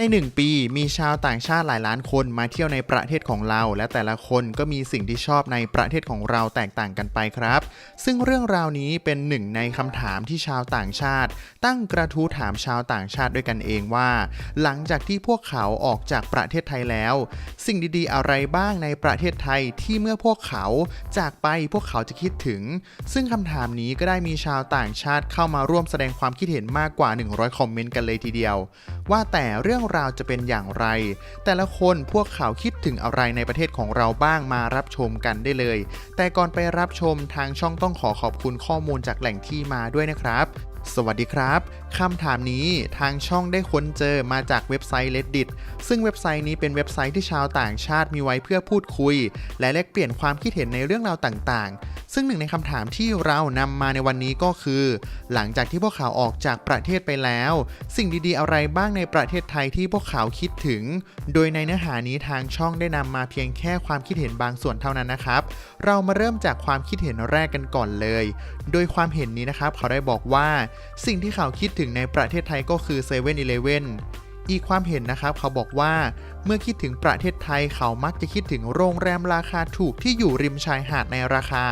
ใน 1 ปีมีชาวต่างชาติหลายล้านคนมาเที่ยวในประเทศของเรา และแต่ละคนก็มีสิ่งที่ชอบในประเทศของเราแตกต่างกันไปครับ ซึ่งเรื่องราวนี้เป็นหนึ่งในคำถามที่ชาวต่างชาติ ตั้งกระทู้ถามชาวต่างชาติด้วยกันเองว่า หลังจากที่พวกเขาออกจากประเทศไทยแล้ว สิ่งดีๆ อะไรบ้างในประเทศไทยที่เมื่อพวกเขาจากไปพวกเขาจะคิดถึง ซึ่งคำถามนี้ก็ได้มีชาวต่างชาติเข้ามาร่วมแสดงความคิดเห็นมากกว่า 100 คอมเมนต์กันเลยทีเดียว ว่าแต่เรื่องราวจะเป็นอย่างไร แต่ละคนพวกเขาคิดถึงอะไรในประเทศของเราบ้างมารับชมกันได้เลย แต่ก่อนไปรับชมทางช่องต้องขอขอบคุณข้อมูลจากแหล่งที่มาด้วยนะครับสวัสดีครับคำถามนี้ทางช่องได้ค้นเจอมาจากเว็บไซต์ Reddit ซึ่งเว็บไซต์นี้เป็นเว็บไซต์ที่ชาวต่างชาติมีไว้เพื่อพูดคุย และแลกเปลี่ยนความคิดเห็นในเรื่องราวต่างๆ ซึ่งหนึ่งในคำถามที่เรานำมาในวันนี้ก็คือ หลังจากที่พวกเขาออกจากประเทศไปแล้ว สิ่งดีๆ อะไรบ้างในประเทศไทยที่พวกเขาคิดถึง โดยในเนื้อหานี้ทางช่องได้นำมาเพียงแค่ความคิดเห็นบางส่วนเท่านั้นนะครับ เรามาเริ่มจากความคิดเห็นแรกกันก่อนเลย โดยความเห็นนี้นะครับเขาได้บอกว่า สิ่งที่เขาคิดถึงในประเทศไทยก็คือ7 e เ e ่ e อ อีกความเห็นนะครับเขาบอกว่าเมื่อคิดถึงประเทศไทยเขามักจะคิดถึงโรงแรมราคาถูกที่อยู่ริมชายหาดในราคา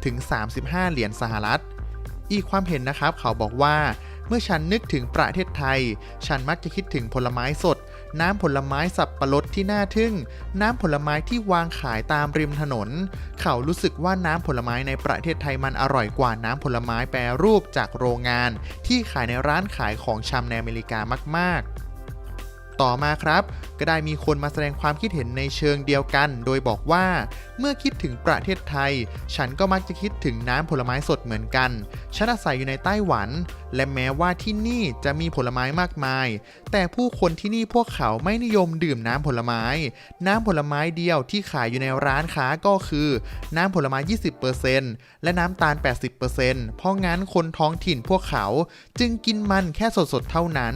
20-35 เหรียญสหรัฐ อีกความเห็นนะครับเขาบอกว่าเมื่อฉันนึกถึงประเทศไทย ฉันมักจะคิดถึงผลไม้สด น้ำผลไม้สับปะรดที่น่าทึ่ง น้ำผลไม้ที่วางขายตามริมถนน เขารู้สึกว่าน้ำผลไม้ในประเทศไทยมันอร่อยกว่าน้ำผลไม้แปรรูปจากโรงงาน ที่ขายในร้านขายของชำในอเมริกามากๆ ต่อมาครับ ก็ได้มีคนมาแสดงความคิดเห็นในเชิงเดียวกัน โดยบอกว่า เมื่อคิดถึงประเทศไทย ฉันก็มักจะคิดถึงน้ำผลไม้สดเหมือนกัน ฉันอาศัยอยู่ในไต้หวัน และแม้ว่าที่นี่จะมีผลไม้มากมาย แต่ผู้คนที่นี่พวกเขาไม่นิยมดื่มน้ำผลไม้ น้ำผลไม้เดียวที่ขายอยู่ในร้านค้าก็คือ น้ำผลไม้ 20%และน้ำตาล 80%เพราะงั้นคนท้องถิ่นพวกเขา จึงกินมันแค่สดๆเท่านั้น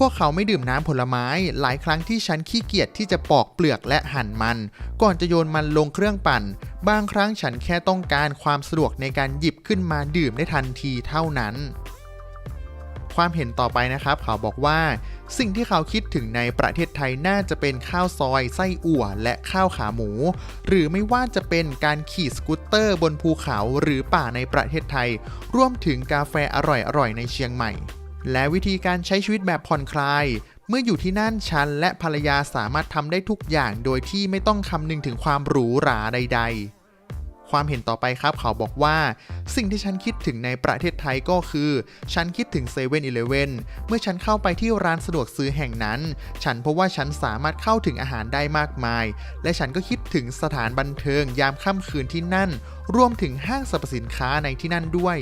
พวกเขาไม่ดื่มน้ำผลไม้ หลายครั้งที่ฉันขี้เกียจที่จะปอกเปลือกและหั่นมัน ก่อนจะโยนมันลงเครื่องปั่น บางครั้งฉันแค่ต้องการความสะดวกในการหยิบขึ้นมาดื่มได้ทันทีเท่านั้น ความเห็นต่อไปนะครับ เขาบอกว่า สิ่งที่เขาคิดถึงในประเทศไทยน่าจะเป็นข้าวซอย ไส้อั่ว และข้าวขาหมู หรือไม่ว่าจะเป็นการขี่สกูตเตอร์บนภูเขาหรือป่าในประเทศไทย รวมถึงกาแฟอร่อยๆในเชียงใหม่ และวิธีการใช้ชีวิตแบบผ่อนคลาย เมื่ออยู่ที่นั่นฉันและภรรยาสามารถทำได้ทุกอย่างโดยที่ไม่ต้องคำนึงถึงความหรูหราใด ๆความเห็นต่อไปครับเขาบอกว่าสิ่งที่ฉันคิดถึงในประเทศไทยก็คือ ฉันคิดถึง7 e เ e ่ e อเมื่อฉันเข้าไปที่ร้านสะดวกซื้อแห่งนั้น ฉันพบว่าฉันสามารถเข้าถึงอาหารได้มากมาย และฉันก็คิดถึงสถานบันเทิงยามค่ำคืนที่นั่น รวมถึงห้างสรรพสินค้าในที่นั่นด้วย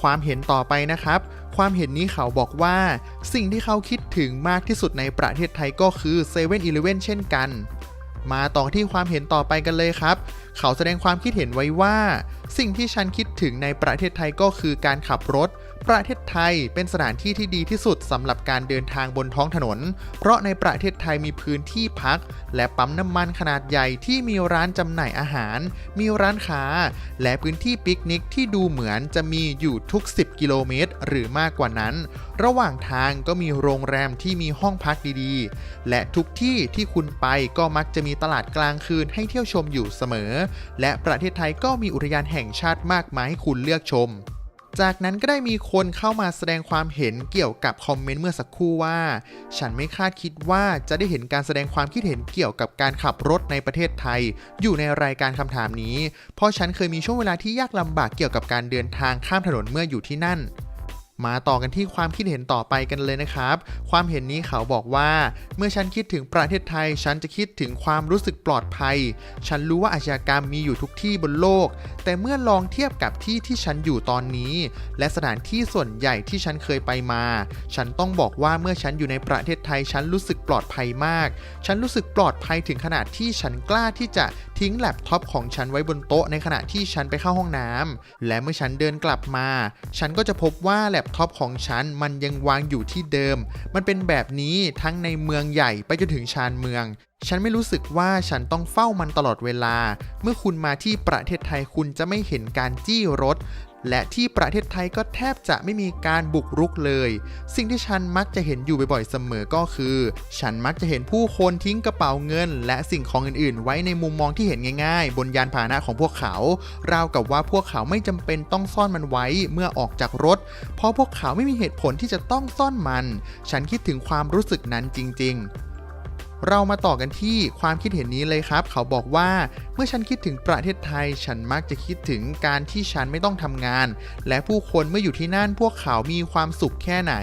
ความเห็นต่อไปนะครับ ความเห็นนี้เขาบอกว่า สิ่งที่เขาคิดถึงมากที่สุดในประเทศไทยก็คือ7 e เ e ่ e อเช่นกัน มาต่อที่ความเห็นต่อไปกันเลยครับ เขาแสดงความคิดเห็นไว้ว่า สิ่งที่ฉันคิดถึงในประเทศไทยก็คือการขับรถ ประเทศไทยเป็นสถานที่ที่ดีที่สุดสำหรับการเดินทางบนท้องถนน เพราะในประเทศไทยมีพื้นที่พัก และปั๊มน้ำมันขนาดใหญ่ที่มีร้านจำหน่ายอาหาร มีร้านค้า และพื้นที่ปิกนิกที่ดูเหมือนจะมีอยู่ทุก 10 กิโลเมตร หรือมากกว่านั้น ระหว่างทางก็มีโรงแรมที่มีห้องพักดีๆ และทุกที่ที่คุณไปก็มักจะมีตลาดกลางคืนให้เที่ยวชมอยู่เสมอ และประเทศไทยก็มีอุทยานแห่งชาติมากมายให้คุณเลือกชม จากนั้นก็ได้มีคนเข้ามาแสดงความเห็นเกี่ยวกับคอมเมนต์เมื่อสักครู่ว่า ฉันไม่คาดคิดว่าจะได้เห็นการแสดงความคิดเห็นเกี่ยวกับการขับรถในประเทศไทย อยู่ในรายการคำถามนี้ เพราะฉันเคยมีช่วงเวลาที่ยากลำบากเกี่ยวกับการเดินทางข้ามถนนเมื่ออยู่ที่นั่น มาต่อกันที่ความคิดเห็นต่อไปกันเลยนะครับ ความเห็นนี้เขาบอกว่า เมื่อฉันคิดถึงประเทศไทย ฉันจะคิดถึงความรู้สึกปลอดภัย ฉันรู้ว่าอาชญากรรมมีอยู่ทุกที่บนโลก แต่เมื่อลองเทียบกับที่ที่ฉันอยู่ตอนนี้ และสถานที่ส่วนใหญ่ที่ฉันเคยไปมา ฉันต้องบอกว่าเมื่อฉันอยู่ในประเทศไทย ฉันรู้สึกปลอดภัยมาก ฉันรู้สึกปลอดภัยถึงขนาดที่ฉันกล้าที่จะ ทิ้งแล็ปท็อปของฉันไว้บนโต๊ะในขณะที่ฉันไปเข้าห้องน้ำและเมื่อฉันเดินกลับมา ฉันก็จะพบว่าแล็ปท็อปของฉันมันยังวางอยู่ที่เดิม มันเป็นแบบนี้ทั้งในเมืองใหญ่ไปจนถึงชานเมือง ฉันไม่รู้สึกว่าฉันต้องเฝ้ามันตลอดเวลา เมื่อคุณมาที่ประเทศไทยคุณจะไม่เห็นการจี้รถ และที่ประเทศไทยก็แทบจะไม่มีการบุกรุกเลย สิ่งที่ฉันมักจะเห็นอยู่บ่อยๆเสมอก็คือ ฉันมักจะเห็นผู้คนทิ้งกระเป๋าเงิน และสิ่งของอื่นๆ ไว้ในมุมมองที่เห็นง่าย ๆ บนยานพาหนะของพวกเขา ราวกับว่าพวกเขาไม่จำเป็นต้องซ่อนมันไว้เมื่อออกจากรถ เพราะพวกเขาไม่มีเหตุผลที่จะต้องซ่อนมัน ฉันคิดถึงความรู้สึกนั้นจริง ๆ เรามาต่อกันที่ความคิดเห็นนี้เลยครับ เขาบอกว่าเมื่อฉันคิดถึงประเทศไทย ฉันมักจะคิดถึงการที่ฉันไม่ต้องทำงาน และผู้คนเมื่ออยู่ที่นั่นพวกเขามีความสุขแค่ไหน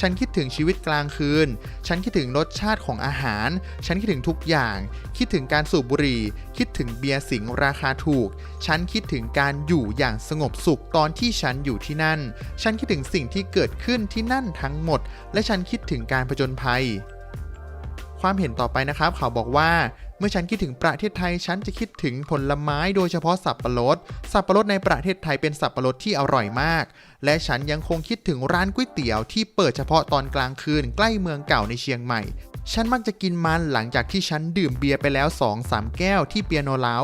ฉันคิดถึงชีวิตกลางคืน ฉันคิดถึงรสชาติของอาหาร ฉันคิดถึงทุกอย่าง คิดถึงการสูบบุหรี่ คิดถึงเบียร์สิงราคาถูก ฉันคิดถึงการอยู่อย่างสงบสุขตอนที่ฉันอยู่ที่นั่น ฉันคิดถึงสิ่งที่เกิดขึ้นที่นั่นทั้งหมด และฉันคิดถึงการผจญภัย ความเห็นต่อไปนะครับ เขาบอกว่าเมื่อฉันคิดถึงประเทศไทย ฉันจะคิดถึงผลไม้โดยเฉพาะสับปะรด สับปะรดในประเทศไทยเป็นสับปะรดที่อร่อยมาก และฉันยังคงคิดถึงร้านก๋วยเตี๋ยวที่เปิดเฉพาะตอนกลางคืนใกล้เมืองเก่าในเชียงใหม่ฉันมักจะกินมันหลังจากที่ฉันดื่มเบียร์ไปแล้ว 2-3แก้วที่เปียโนเลา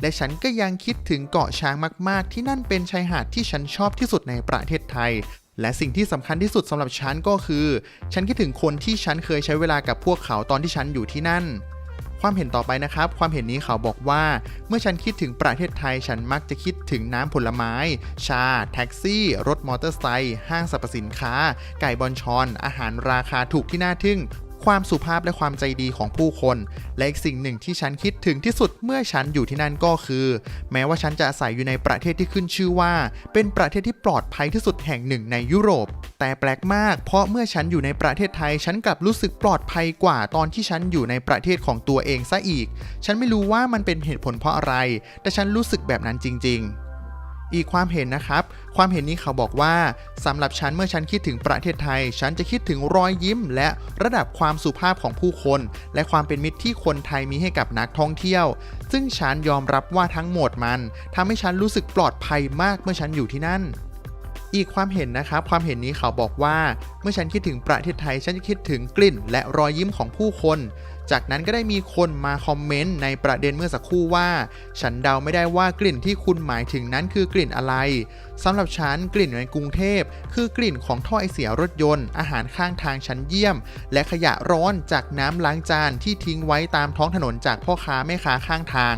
และฉันก็ยังคิดถึงเกาะช้างมาก ๆ ที่นั่นเป็นชายหาดที่ฉันชอบที่สุดในประเทศไทย และสิ่งที่สำคัญที่สุดสำหรับฉันก็คือ ฉันคิดถึงคนที่ฉันเคยใช้เวลากับพวกเขาตอนที่ฉันอยู่ที่นั่น ความเห็นต่อไปนะครับ ความเห็นนี้เขาบอกว่า เมื่อฉันคิดถึงประเทศไทย ฉันมักจะคิดถึงน้ำผลไม้ ชา แท็กซี่ รถมอเตอร์ไซค์ห้างสรรพสินค้า ไก่บอลชอน อาหารราคาถูกที่น่าทึ่ง ความสุภาพและความใจดีของผู้คน และอีกสิ่งหนึ่งที่ฉันคิดถึงที่สุดเมื่อฉันอยู่ที่นั่นก็คือ แม้ว่าฉันจะอาศัยอยู่ในประเทศที่ขึ้นชื่อว่า เป็นประเทศที่ปลอดภัยที่สุดแห่งหนึ่งในยุโรป แต่แปลกมาก เพราะเมื่อฉันอยู่ในประเทศไทย ฉันกลับรู้สึกปลอดภัยกว่าตอนที่ฉันอยู่ในประเทศของตัวเองซะอีก ฉันไม่รู้ว่ามันเป็นเหตุผลเพราะอะไร แต่ฉันรู้สึกแบบนั้นจริง ๆ อีกความเห็นนะครับ ความเห็นนี้เขาบอกว่าสำหรับฉันเมื่อฉันคิดถึงประเทศไทย ฉันจะคิดถึงรอยยิ้ม และระดับความสุภาพของผู้คน และความเป็นมิตรที่คนไทยมีให้กับนักท่องเที่ยว ซึ่งฉันยอมรับว่าทั้งหมดมันทำให้ฉันรู้สึกปลอดภัยมากเมื่อฉันอยู่ที่นั่น อีกความเห็นนะครับความเห็นนี้เขาบอกว่า เมื่อฉันคิดถึงประเทศไทย ฉันจะคิดถึงกลิ่น และรอยยิ้มของผู้คน จากนั้นก็ได้มีคนมาคอมเมนต์ในประเด็นเมื่อสักครู่ว่า ฉันเดาไม่ได้ว่ากลิ่นที่คุณหมายถึงนั้นคือกลิ่นอะไรสำหรับฉันกลิ่นในกรุงเทพ คือกลิ่นของท่อไอเสียรถยนต์ อาหารข้างทางชั้นเยี่ยม และขยะร้อนจากน้ำล้างจานที่ทิ้งไว้ตามท้องถนนจากพ่อค้าแม่ค้าข้างทาง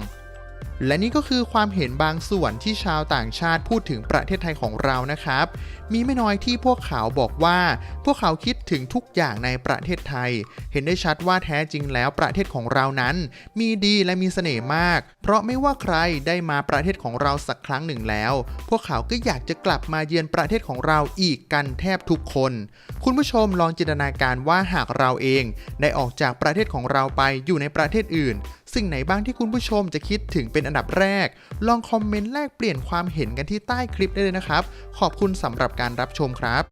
และนี่ก็คือความเห็นบางส่วนที่ชาวต่างชาติพูดถึงประเทศไทยของเรานะครับ มีไม่น้อยที่พวกเขาบอกว่า พวกเขาคิดถึงทุกอย่างในประเทศไทย เห็นได้ชัดว่าแท้จริงแล้วประเทศของเรานั้น มีดีและมีเสน่ห์มาก เพราะไม่ว่าใครได้มาประเทศของเราสักครั้งหนึ่งแล้ว พวกเขาก็อยากจะกลับมาเยือนประเทศของเราอีกกันแทบทุกคน คุณผู้ชมลองจินตนาการว่าหากเราเอง ได้ออกจากประเทศของเราไปอยู่ในประเทศอื่น สิ่งไหนบ้างที่คุณผู้ชมจะคิดถึงเป็นเป็นอันดับแรก ลองคอมเมนต์แลกเปลี่ยนความเห็นกันที่ใต้คลิปได้เลยนะครับ ขอบคุณสำหรับการรับชมครับ